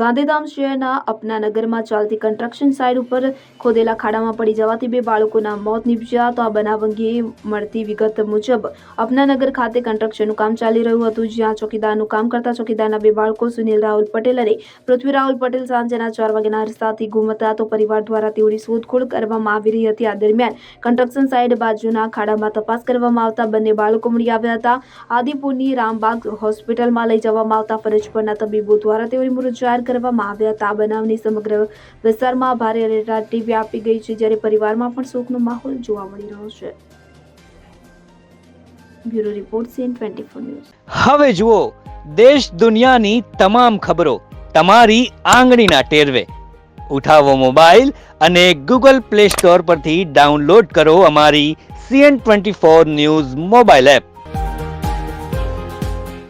ગાંધીધામ શહેરના અપનાનગરમાં ચાલતી construction site ઉપર ખોદેલા ખાડામાં પડી જવાથી બે બાળકોના મોત નીપજ્યા તો આ બનાવ અંગે મળતી વિગત મુજબ અપનાનગર ખાતે કન્સ્ટ્રક્શનનું કામ ચાલી રહ્યું હતું, જ્યાં ચોકીદારનું કામ કરતા ચોકીદારના બે બાળકો સુનિલ રાહુલ પટેલ અને પૃથ્વી રાહુલ પટેલ સાંજેના ચાર વાગ્યાના રસ્તાથી ગુમ હતા તો પરિવાર દ્વારા તેઓની શોધખોળ કરવામાં આવી રહી હતી. આ દરમિયાન કન્સ્ટ્રક્શન સાઇટ બાજુના ખાડામાં તપાસ કરવામાં આવતા બંને બાળકો મળી આવ્યા હતા. આદિપુરની રામબાગ હોસ્પિટલમાં લઈ જવામાં આવતા ફરજ પરના તબીબો દ્વારા તેઓની મૃત જાહેર કરવામાં આવ્યા હતા. આ બનાવની સમગ્ર વિસ્તારમાં ભારે અરેરાટી વ્યાપી ગઈ છે, જ્યારે પરિવારમાં પણ શોકનો માહોલ જોવા મળી રહ્યો છે. Bureau report, CN twenty news. હવે જુઓ, દેશ દુનિયાની તમામ ખબરો તમારી આંગળીના ટેરવે. ઉઠાવો મોબાઈલ અને ગૂગલ પ્લે સ્ટોર પરથી ડાઉનલોડ કરો અમારી CN twenty four news mobile app.